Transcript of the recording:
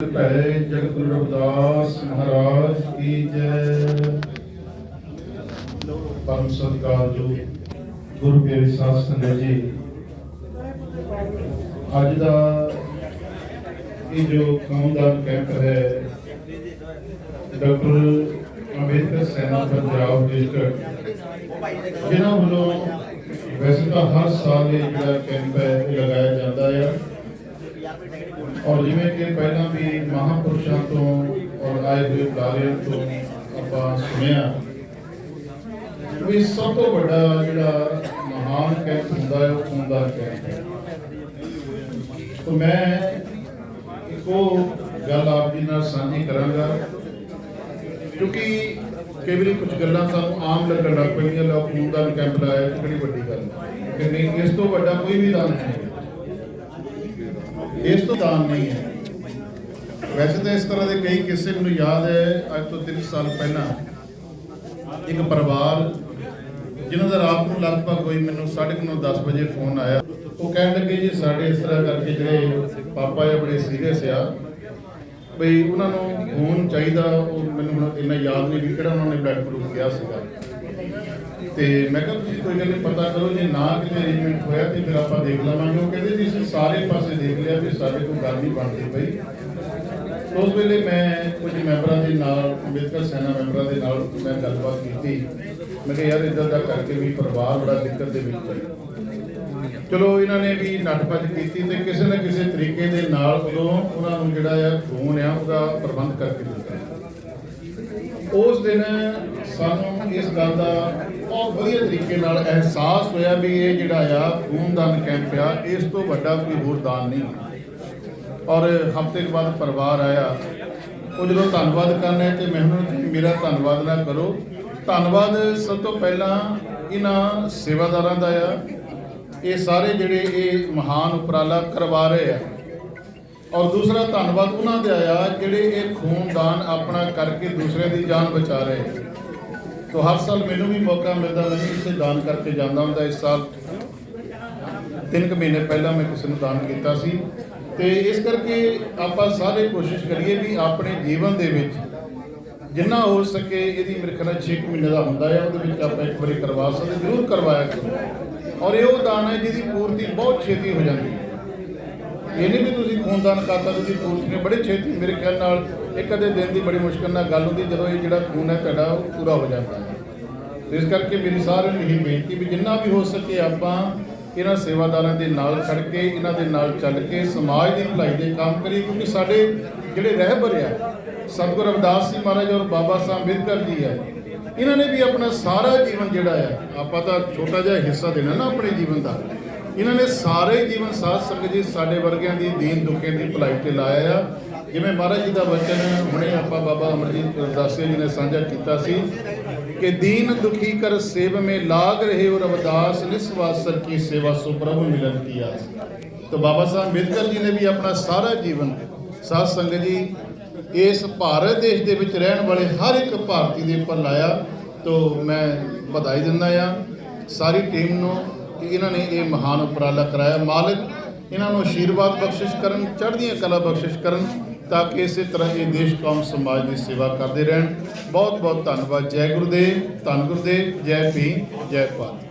ਭੈ ਜਗਤ ਰਵਿਦਾਸ ਮਹਾਰਾਜ ਕੀ ਜੈ। ਪਰਮ ਸਤਿਕਾਰਯੋਗ ਗੁਰੂ ਪਿਆਰੇ ਸਾਧ ਜੀ। ਅੱਜ ਦਾ ਇਹ ਜੋ ਕੌਮਦਾਨ ਕੈਂਪ ਹੈ, ਡਾਕਟਰ ਅੰਬੇਦਕਰ ਸੈਨਾ ਪੰਜਾਬ ਡਿਸਟ੍ਰਿਕਟ, ਜਿਨ੍ਹਾਂ ਵੱਲੋਂ ਵੈਸੇ ਤਾਂ ਹਰ ਸਾਲ ਇਹ ਜਿਹੜਾ ਕੈਂਪ ਹੈ ਲਗਾਇਆ ਜਾਂਦਾ ਹੈ ਔਰ ਜਿਵੇਂ ਕਿ ਪਹਿਲਾਂ ਵੀ ਮਹਾਪੁਰਸ਼ਾਂ ਤੋਂ ਔਰ ਆਏ ਹੋਏ ਬੁਲਾਰਿਆਂ ਤੋਂ ਆਪਾਂ ਸੁਣਿਆ, ਵੀ ਸਭ ਤੋਂ ਵੱਡਾ ਜਿਹੜਾ ਮਹਾਨ ਕੈਂਪ ਹੁੰਦਾ ਹੈ, ਉਹ ਖੂਨਦਾਨ ਕੈਂਪ ਹੈ। ਤਾਂ ਮੈਂ ਇੱਕੋ ਗੱਲ ਆਪ ਜੀ ਨਾਲ ਸਾਂਝੀ ਕਰਾਂਗਾ, ਕਿਉਂਕਿ ਕਈ ਵਾਰੀ ਕੁਝ ਗੱਲਾਂ ਸਾਨੂੰ ਆਮ ਲੱਗਣ ਲੱਗ ਪੈਂਦੀਆਂ ਲੋਕ ਖੂਨਦਾਨ ਕੈਂਪ ਲਾਇਆ ਕਿਹੜੀ ਵੱਡੀ ਗੱਲ ਕਿ ਨਹੀਂ ਇਸ ਤੋਂ ਵੱਡਾ ਕੋਈ ਵੀ ਦਾਨ ਨਹੀਂ। ਹੈ ਇਸ ਤੋਂ ਦਾਨ ਨਹੀਂ ਹੈ। ਵੈਸੇ ਤਾਂ ਇਸ ਤਰ੍ਹਾਂ ਦੇ ਕਈ ਕਿੱਸੇ ਮੈਨੂੰ ਯਾਦ ਹੈ, ਅੱਜ ਤੋਂ 3 ਸਾਲ ਪਹਿਲਾਂ ਇੱਕ ਪਰਿਵਾਰ ਜਿਨ੍ਹਾਂ ਦਾ ਰਾਤ ਨੂੰ ਲਗਭਗ ਕੋਈ ਮੈਨੂੰ 9:30 10 ਵਜੇ ਫੋਨ ਆਇਆ। ਉਹ ਕਹਿਣ ਲੱਗੇ, ਜੀ, ਸਾਡੇ ਇਸ ਤਰ੍ਹਾਂ ਕਰਕੇ ਜਿਹੜੇ ਪਾਪਾ ਆ ਬੜੇ ਸੀਰੀਅਸ ਆ, ਬਈ ਉਹਨਾਂ ਨੂੰ ਫੋਨ ਚਾਹੀਦਾ, ਉਹ ਮੈਨੂੰ ਹੁਣ ਇੰਨਾ ਯਾਦ ਨਹੀਂ ਵੀ ਕਿਹੜਾ ਉਹਨਾਂ ਨੇ ਬਲੱਡ ਗਰੁੱਪ ਕਿਹਾ ਸੀਗਾ। ਤੇ ਮੈਂ ਕਿਹਾ ਤੁਸੀਂ ਕੋਈ ਗੱਲ ਨਹੀਂ ਪਤਾ ਕਰੋ, ਜੇ ਨਾ ਕਿਤੇ ਅਰੇਂਜਮੈਂਟ ਹੋਇਆ ਤੇ ਫਿਰ ਆਪਾਂ ਦੇਖ ਲਵਾਂਗੇ। ਉਹ ਕਹਿੰਦੇ ਜੀ, ਅਸੀਂ ਸਾਰੇ ਪਾਸੇ ਦੇਖ ਲਿਆ ਵੀ ਸਾਡੇ ਕੋਲ ਗੱਲ ਨਹੀਂ ਬਣਦੀ ਪਈ। ਉਸ ਵੇਲੇ ਮੈਂ ਕੁਝ ਮੈਂਬਰਾਂ ਦੇ ਨਾਲ, ਅੰਬੇਦਕਰ ਸੈਨਾ ਮੈਂਬਰਾਂ ਦੇ ਨਾਲ ਮੈਂ ਗੱਲਬਾਤ ਕੀਤੀ। ਮੈਂ ਕਿਹਾ, ਯਾਰ ਇਦਾਂ ਦਾ ਕਰਕੇ ਵੀ ਪਰਿਵਾਰ ਬੜਾ ਦਿੱਕਤ ਦੇ ਵਿੱਚ ਹੈ। ਚਲੋ, ਇਹਨਾਂ ਨੇ ਵੀ ਨੱਠ-ਭੱਜ ਕੀਤੀ ਤੇ ਕਿਸੇ ਨਾ ਕਿਸੇ ਤਰੀਕੇ ਦੇ ਨਾਲ ਉਦੋਂ ਉਹਨਾਂ ਨੂੰ ਜਿਹੜਾ ਆ ਖੂਨ ਆ, ਉਹਦਾ ਪ੍ਰਬੰਧ ਕਰਕੇ ਦਿੱਤਾ। ਉਸ ਦਿਨ ਸਾਨੂੰ ਇਸ ਗੱਲ ਦਾ ਬਹੁਤ ਵਧੀਆ ਤਰੀਕੇ ਨਾਲ ਅਹਿਸਾਸ ਹੋਇਆ ਵੀ ਇਹ ਜਿਹੜਾ ਆ ਖੂਨਦਾਨ ਕੈਂਪ ਆ, ਇਸ ਤੋਂ ਵੱਡਾ ਕੋਈ ਹੋਰ ਦਾਨ ਨਹੀਂ ਔਰ ਹਫ਼ਤੇ ਕੁ ਬਾਅਦ ਪਰਿਵਾਰ ਆਇਆ। ਉਹ ਜਦੋਂ ਧੰਨਵਾਦ ਕਰਨਾ ਹੈ ਤੇ ਮੈਂ ਉਹਨਾਂ ਨੂੰ ਮੇਰਾ ਧੰਨਵਾਦ ਨਾ ਕਰੋ। ਧੰਨਵਾਦ ਸਭ ਤੋਂ ਪਹਿਲਾਂ ਇਹਨਾਂ ਸੇਵਾਦਾਰਾਂ ਦਾ ਆ। ਇਹ ਸਾਰੇ ਜਿਹੜੇ ਇਹ ਮਹਾਨ ਉਪਰਾਲਾ ਕਰਵਾ ਰਹੇ ਆ। ਔਰ ਦੂਸਰਾ ਧੰਨਵਾਦ ਉਹਨਾਂ ਦੇ ਆਇਆ ਜਿਹੜੇ ਇਹ ਖੂਨਦਾਨ ਆਪਣਾ ਕਰਕੇ ਦੂਸਰਿਆਂ ਦੀ ਜਾਨ ਬਚਾ ਰਹੇ ਆ ਤੋ ਹਰ ਸਾਲ ਮੈਨੂੰ ਵੀ ਮੌਕਾ ਮਿਲਦਾ ਮੈਂ ਵੀ ਕਿਸੇ ਦਾਨ ਕਰਕੇ ਜਾਂਦਾ ਹੁੰਦਾ। ਇਸ ਸਾਲ ਤਿੰਨ ਕੁ ਮਹੀਨੇ ਪਹਿਲਾਂ ਮੈਂ ਕਿਸੇ ਨੂੰ ਦਾਨ ਕੀਤਾ ਸੀ। ਤੇ ਇਸ ਕਰਕੇ ਆਪਾਂ ਸਾਰੇ ਕੋਸ਼ਿਸ਼ ਕਰੀਏ ਵੀ ਆਪਣੇ ਜੀਵਨ ਦੇ ਵਿੱਚ ਜਿੰਨਾ ਹੋ ਸਕੇ ਇਹਦੀ ਮੇਰੇ ਖਿਆਲ ਨਾਲ 6 ਮਹੀਨੇ ਦਾ ਹੁੰਦਾ ਹੈ ਉਹਦੇ ਵਿੱਚ ਆਪਾਂ ਇੱਕ ਵਾਰੀ ਕਰਵਾ ਸਕਦੇ, ਜ਼ਰੂਰ ਕਰਵਾਇਆ ਕਰੋ ਔਰ ਇਹ ਉਹ ਦਾਨ ਹੈ ਜਿਹਦੀ ਪੂਰਤੀ ਬਹੁਤ ਛੇਤੀ ਹੋ ਜਾਂਦੀ ਹੈ। ਇਹ ਨਹੀਂ ਵੀ ਤੁਸੀਂ ਖੂਨਦਾਨ ਕਰਤਾ ਤੁਸੀਂ ਪੂਰਤੀ ਨੇ, ਬੜੇ ਛੇਤੀ ਮੇਰੇ ਖਿਆਲ ਨਾਲ ਇੱਕ ਅੱਧੇ ਦਿਨ ਦੀ ਬੜੀ ਮੁਸ਼ਕਲ ਨਾਲ ਗੱਲ ਹੁੰਦੀ, ਜਦੋਂ ਇਹ ਜਿਹੜਾ ਖੂਨ ਹੈ ਤੁਹਾਡਾ ਉਹ ਪੂਰਾ ਹੋ ਜਾਂਦਾ ਹੈ। ਇਸ ਕਰਕੇ ਮੇਰੀ ਸਾਰਿਆਂ ਨੂੰ ਇਹ ਬੇਨਤੀ ਵੀ ਜਿੰਨਾ ਵੀ ਹੋ ਸਕੇ ਆਪਾਂ ਇਹਨਾਂ ਸੇਵਾਦਾਰਾਂ ਦੇ ਨਾਲ ਖੜ ਕੇ, ਇਹਨਾਂ ਦੇ ਨਾਲ ਚੱਲ ਕੇ, ਸਮਾਜ ਦੀ ਭਲਾਈ ਦੇ ਕੰਮ ਕਰੀਏ, ਕਿਉਂਕਿ ਸਾਡੇ ਜਿਹੜੇ ਰਹਿਬਰ ਆ, ਸਤਿਗੁਰੂ ਰਵਿਦਾਸ ਜੀ ਮਹਾਰਾਜ ਔਰ ਬਾਬਾ ਸਾਹਿਬ ਅੰਬੇਦਕਰ ਜੀ ਆ, ਇਹਨਾਂ ਨੇ ਵੀ ਆਪਣਾ ਸਾਰਾ ਜੀਵਨ ਜਿਹੜਾ ਆ, ਆਪਾਂ ਤਾਂ ਛੋਟਾ ਜਿਹਾ ਹਿੱਸਾ ਦੇਣਾ ਨਾ ਆਪਣੇ ਜੀਵਨ ਦਾ। ਇਹਨਾਂ ਨੇ ਸਾਰੇ ਜੀਵਨ ਸਾਧ ਸੰਗਤ ਜੀ ਸਾਡੇ ਵਰਗਿਆਂ ਦੀ ਦੀਨ ਦੁਖੇ ਦੀ ਭਲਾਈ ਤੇ ਲਾਇਆ ਆ। ਜਿਵੇਂ ਮਹਾਰਾਜ ਜੀ ਦਾ ਵਚਨ ਹੁਣੇ ਆਪਾਂ ਬਾਬਾ ਅਮਰਜੀਤ ਰਵਿਦਾਸ ਜੀ ਨੇ ਸਾਂਝਾ ਕੀਤਾ ਸੀ ਕਿ ਦੀਨ ਦੁਖੀ ਕਰ ਸੇਵ ਮੇ ਲਾਗ ਰਹੇ ਔਰ ਅਵਦਾਸ ਨਿਸਵਾਸਰ ਕੀ ਸੇਵਾ ਸੋ ਪ੍ਰਭੂ ਮਿਲਨ ਕੀ ਆਸ। ਤਾਂ ਬਾਬਾ ਸਾਹਿਬ ਅੰਬੇਦਕਰ ਜੀ ਨੇ ਵੀ ਆਪਣਾ ਸਾਰਾ ਜੀਵਨ ਸਾਧ ਸੰਗਤ ਜੀ ਇਸ ਭਾਰਤ ਦੇਸ਼ ਦੇ ਵਿੱਚ ਰਹਿਣ ਵਾਲੇ ਹਰ ਇੱਕ ਭਾਰਤੀ ਦੇ ਉੱਪਰ ਲਾਇਆ। ਤੋਂ ਮੈਂ ਵਧਾਈ ਦਿੰਦਾ ਆ। ਸਾਰੀ ਟੀਮ ਨੂੰ ਕਿ ਇਹਨਾਂ ਨੇ ਇਹ ਮਹਾਨ ਉਪਰਾਲਾ ਕਰਾਇਆ। ਮਾਲਕ ਇਹਨਾਂ ਨੂੰ ਆਸ਼ੀਰਵਾਦ ਬਖਸ਼ਿਸ਼ ਕਰਨ, ਚੜ੍ਹਦੀਆਂ ਕਲਾ ਬਖਸ਼ਿਸ਼ ਕਰਨ, ਤਾਂ ਕਿ ਇਸੇ ਤਰ੍ਹਾਂ ਇਹ ਦੇਸ਼ ਕੌਮ ਸਮਾਜ ਦੀ ਸੇਵਾ ਕਰਦੇ ਰਹਿਣ। ਬਹੁਤ ਬਹੁਤ ਧੰਨਵਾਦ। ਜੈ ਗੁਰਦੇਵ, ਧੰਨ ਗੁਰਦੇਵ, ਜੈ ਭੀਮ, ਜੈ ਭਾਰਤ।